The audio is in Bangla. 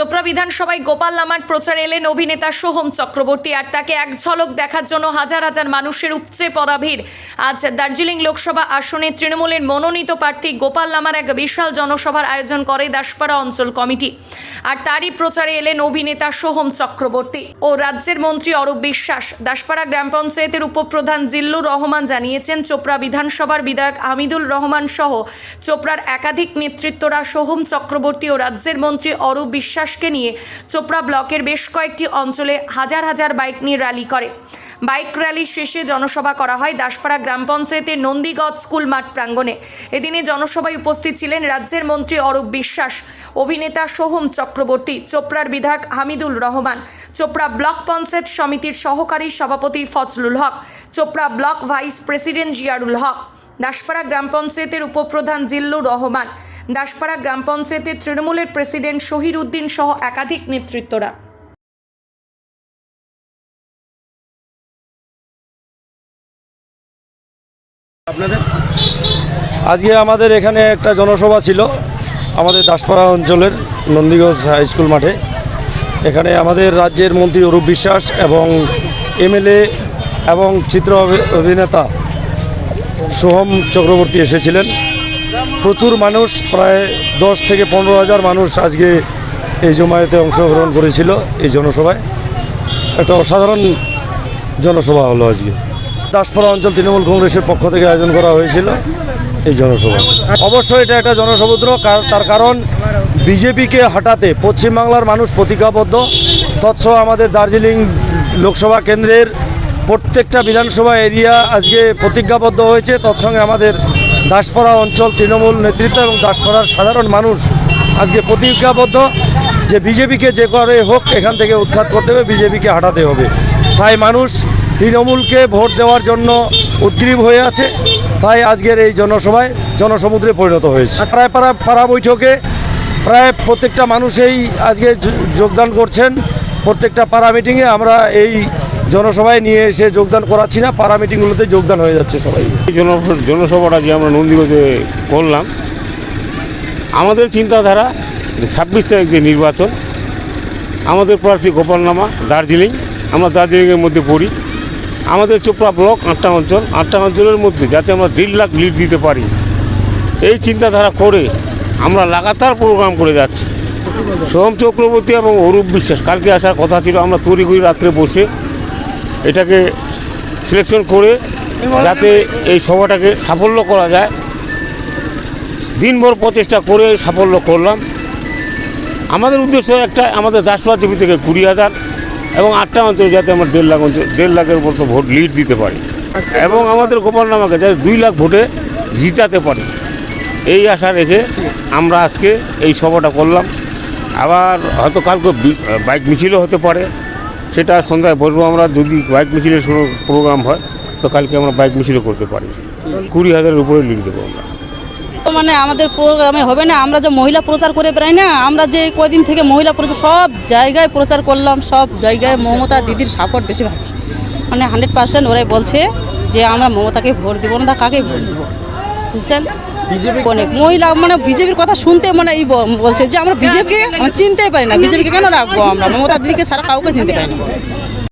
চোপড়া বিধানসভায় গোপাল লামার প্রচার এলেন অভিনেতা সোহম চক্রবর্তী আর তাকে এক ঝলক দেখার জন্য হাজার হাজার মানুষের উপচে পড়া ভিড়। আজ দার্জিলিং লোকসভা আসনে তৃণমূলের মনোনীত প্রার্থী গোপাল লামার এক বিশাল জনসভার আয়োজন করে দাসপাড়া অঞ্চল কমিটি। আর তারই প্রচারে এলেন অভিনেতা সোহম চক্রবর্তী ও রাজ্যের মন্ত্রী অরূপ বিশ্বাস। দাসপাড়া গ্রাম পঞ্চায়েতের উপপ্রধান জিল্লুর রহমান জানিয়েছেন, চোপড়া বিধানসভার বিধায়ক হামিদুল রহমান সহ চোপড়ার একাধিক নেতৃত্বরা সোহম চক্রবর্তী ও রাজ্যের মন্ত্রী অরূপ বিশ্বাসকে নিয়ে চোপড়া ব্লকের বেশ কয়েকটি অঞ্চলে হাজার হাজার বাইক নিয়ে র্যালি করে। বাইক র্যালি শেষে জনসভা করা হয় দাসপাড়া গ্রাম পঞ্চায়েতের নন্দীগঞ্জ স্কুল মাঠ প্রাঙ্গণে। এদিনে জনসভায় উপস্থিত ছিলেন রাজ্যের মন্ত্রী অরূপ বিশ্বাস, অভিনেতা সোহম চক্রবর্তী, চোপড়ার বিধায়ক হামিদুল রহমান, চোপড়া ব্লক পঞ্চায়েত সমিতির সহকারী সভাপতি Fazlul Haque, Chopra block vice president Ziarul Haque, Daspara গ্রাম পঞ্চায়েতের উপপ্রধান জিল্লুর রহমান, দাসপাড়া গ্রাম পঞ্চায়েতের তৃণমূলের প্রেসিডেন্ট শহীদ উদ্দিন সহ একাধিক নেতৃত্বরা। আপনাদের? আজকে আমাদের এখানে একটা জনসভা ছিল আমাদের দাসপাড়া অঞ্চলের নন্দীগঞ্জ হাই স্কুল মাঠে। এখানে আমাদের রাজ্যের মন্ত্রী অরূপ বিশ্বাস এবং এমএলএ এবং চিত্র অভিনেতা সোহম চক্রবর্তী এসেছিলেন। প্রচুর মানুষ, প্রায় দশ থেকে পনেরো হাজার মানুষ আজকে এই জমায়েতে অংশগ্রহণ করেছিল এই জনসভায়। একটা অসাধারণ জনসভা হলো আজকে। দাসপাড়া অঞ্চল তৃণমূল কংগ্রেসের পক্ষ থেকে আয়োজন করা হয়েছিল এই জনসভা। অবশ্যই এটা একটা জনসমুদ্র তার কারণ বিজেপিকে হটাতে পশ্চিমবাংলার মানুষ প্রতিজ্ঞাবদ্ধ। তৎসহ আমাদের দার্জিলিং লোকসভা কেন্দ্রের প্রত্যেকটা বিধানসভা এরিয়া আজকে প্রতিজ্ঞাবদ্ধ হয়েছে। তৎসঙ্গে আমাদের দাসপাড়া অঞ্চল তৃণমূল নেতৃত্ব এবং দাসপাড়ার সাধারণ মানুষ আজকে প্রতিজ্ঞাবদ্ধ যে বিজেপিকে যে করে হোক, এখান থেকে উৎখাত করতে হবে, বিজেপিকে হাঁটাতে হবে। তাই মানুষ তৃণমূলকে ভোট দেওয়ার জন্য উদ্গ্রীব হয়ে আছে তাই আজকের এই জনসভায় জনসমুদ্রে পরিণত হয়েছে। প্রায় পাড়া পাড়া বৈঠকে প্রায় প্রত্যেকটা মানুষেই আজকে যোগদান করছেন। প্রত্যেকটা পাড়া মিটিংয়ে আমরা এই জনসভায় নিয়ে এসে যোগদান করাচ্ছি না পাড়া মিটিংগুলোতে যোগদান হয়ে যাচ্ছে সবাই। এই জন জনসভাটা যে আমরা নন্দীগঞ্জে করলাম। আমাদের চিন্তাধারা ছাব্বিশ তারিখ যে নির্বাচন আমাদের প্রার্থী গোপালনামা দার্জিলিং আমরা দার্জিলিংয়ের মধ্যে পড়ি। আমাদের চোপড়া ব্লক আটটা অঞ্চল, আটটা অঞ্চলের মধ্যে যাতে আমরা দেড় লাখ লিড দিতে পারি। এই চিন্তাধারা করে আমরা লাগাতার প্রোগ্রাম করে যাচ্ছি। সোহম চক্রবর্তী এবং অরূপ বিশ্বাস, কালকে আসার কথা ছিল, আমরা তৈরি করি রাত্রে বসে এটাকে সিলেকশন করে যাতে এই সভাটাকে সাফল্য করা যায়। দিনভর প্রচেষ্টা করে সাফল্য করলাম। আমাদের উদ্দেশ্য একটা, আমাদের দাসপাড়া টিভি থেকে কুড়ি হাজার। এবং আটটা অঞ্চলে যাতে আমরা দেড় লাখ অঞ্চল দেড় লাখের উপর তো ভোট লিড দিতে পারি। এবং আমাদের গোপালনামাকে যাতে দুই লাখ ভোটে জিতাতে পারি। এই আশা রেখে আমরা আজকে এই সভাটা করলাম। আবার হয়তো কালকে বাইক মিছিলও হতে পারে। সেটা সন্ধ্যায় বসবো আমরা। যদি বাইক মিছিলের প্রোগ্রাম হয় তো কালকে আমরা বাইক মিছিলও করতে পারি। কুড়ি হাজারের উপরে লিড দেবো আমরা। মানে আমাদের প্রোগ্রামে হবে না আমরা যে মহিলা প্রচার করে বেড়াই না আমরা যে কয়দিন থেকে মহিলা প্রচার সব জায়গায় প্রচার করলাম সব জায়গায় মমতা দিদির সাপোর্ট বেশিরভাগ মানে হান্ড্রেড পার্সেন্ট ওরাই বলছে যে আমরা মমতাকে ভোট দেবো না কাকে ভোট দেবো? বুঝলেন? অনেক মহিলা মানে বিজেপির কথা শুনতে মানে এই বলছে যে আমরা বিজেপিকে চিনতেই পারি না বিজেপিকে কেন রাখব আমরা? মমতা দিদিকে ছাড়া কাউকে চিনতে পারি না।